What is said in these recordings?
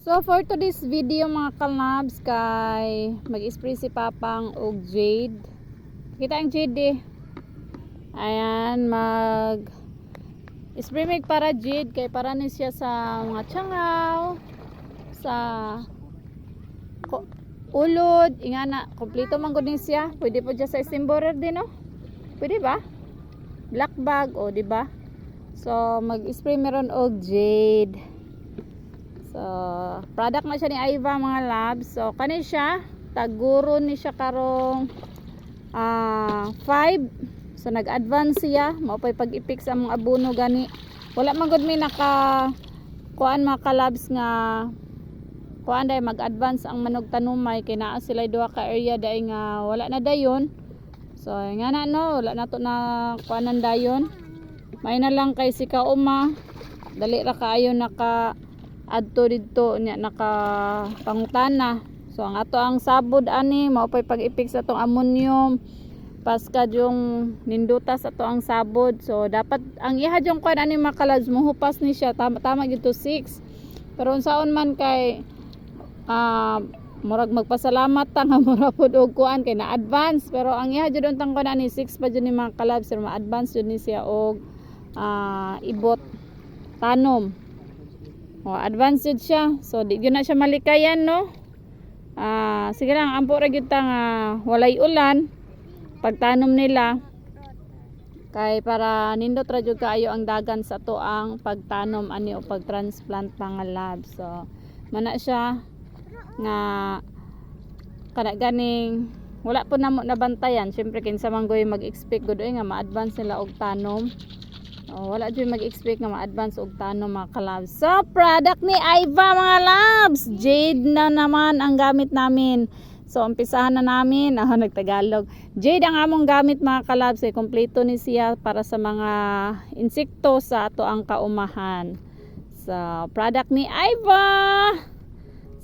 So for today's video mga kalabs kay mag-spray si Papang og jade. Kita ang jade eh. Ayan, mag spray mig para jade kay para ni siya sa mga tsangaw, sa ulod, ingana, kompleto man gud siya. Pwede po dyan sa stimborer din no? Pwede ba? Black bag o di ba? So mag-spray meron og jade. So, product na siya ni Aiva mga labs. So, kani siya, taguro ni siya karong ah 5. So, nag-advance siya. Maupay pag-ipik sa mga abono gani. Wala man gud may naka kuan mga kalabs nga kuan day mag-advance ang manog tanumay kay naa sila duha ka area day nga wala na dayon. So, nga na no, wala na to na kuanan dayon. May na lang kay si Kauma. Dali ra kaayo naka adto didto nya naka pangutana so ang ato ang sabod ani mao pay pag-ipik sa tong ammonium. Paskad yung ninduta sa to ang sabod. So dapat ang iha yung kwan ani makalads muhupas ni siya. Tama tama gito 6 pero unsaon man kay ah murag magpasalamat ta nga mura pud og kuan kay na advance pero ang iha jud untang kuan ani 6 pa jud ni mga kalabs pero ma-advance jud ni siya og ah, ibot tanom Oh, advanced siya. So, di yun na siya malikayan, no? Ah, sige lang, ampo ra gyud ta walay ulan pagtanom nila kay para nindot ra jud kaayo ang dagan sa to ang pagtanom ani o pagtransplant mga lab. So, mana siya nga kada ganing wala po namo nabantayan syempre kinsa man mag-expect gud oy nga ma-advance nila og tanom Oh, wala dyan mag-expect nga ma-advance og tanom mga kalabs. So, product ni Aiva mga labs. Jade na naman ang gamit namin. So, umpisahan na namin. Ah, nagtagalog. Jade ang among gamit mga kalabs. Eh, kompleto ni siya para sa mga insekto sa ato ang kaumahan. So, product ni Aiva.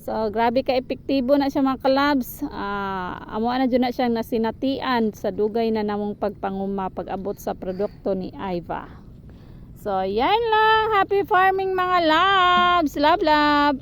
So, grabe ka epektibo na siya mga kalabs. Ah, amo na dyan na siyang nasinatian sa dugay na namong pagpanguma pag-abot sa produkto ni Aiva. So, yan lang. Happy farming mga labs. Love, love.